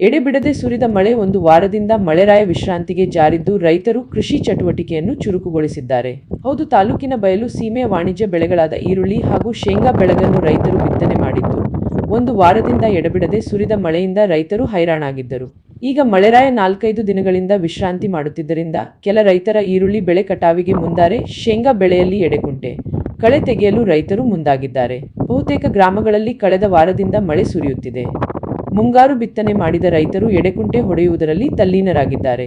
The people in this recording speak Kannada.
ಎಡೆಬಿಡದೆ ಸುರಿದ ಮಳೆ ಒಂದು ವಾರದಿಂದ ಮಳೆರಾಯ ವಿಶ್ರಾಂತಿಗೆ ಜಾರಿದ್ದು ರೈತರು ಕೃಷಿ ಚಟುವಟಿಕೆಯನ್ನು ಚುರುಕುಗೊಳಿಸಿದ್ದಾರೆ. ಹೌದು, ತಾಲೂಕಿನ ಬಯಲು ಸೀಮೆಯ ವಾಣಿಜ್ಯ ಬೆಳೆಗಳಾದ ಈರುಳ್ಳಿ ಹಾಗೂ ಶೇಂಗಾ ಬೆಳೆಗಳನ್ನು ರೈತರು ಬಿತ್ತನೆ ಮಾಡಿದ್ದು. ಒಂದು ವಾರದಿಂದ ಎಡೆಬಿಡದೆ ಸುರಿದ ಮಳೆಯಿಂದ ರೈತರು ಹೈರಾಣಾಗಿದ್ದರು. ಈಗ ಮಳೆರಾಯ ನಾಲ್ಕೈದು ದಿನಗಳಿಂದ ವಿಶ್ರಾಂತಿ ಮಾಡುತ್ತಿದ್ದರಿಂದ ಕೆಲ ರೈತರ ಈರುಳ್ಳಿ ಬೆಳೆ ಕಟಾವಿಗೆ ಮುಂದಾರೆ ಶೇಂಗಾ ಬೆಳೆಯಲ್ಲಿ ಎಡೆಗುಂಟೆ ಕಳೆ ತೆಗೆಯಲು ರೈತರು ಮುಂದಾಗಿದ್ದಾರೆ. ಬಹುತೇಕ ಗ್ರಾಮಗಳಲ್ಲಿ ಕಳೆದ ವಾರದಿಂದ ಮಳೆ ಸುರಿಯುತ್ತಿದೆ. ಮುಂಗಾರು ಬಿತ್ತನೆ ಮಾಡಿದ ರೈತರು ಎಡೆಕುಂಟೆ ಹೊಡೆಯುವುದರಲ್ಲಿ ತಲ್ಲೀನರಾಗಿದ್ದಾರೆ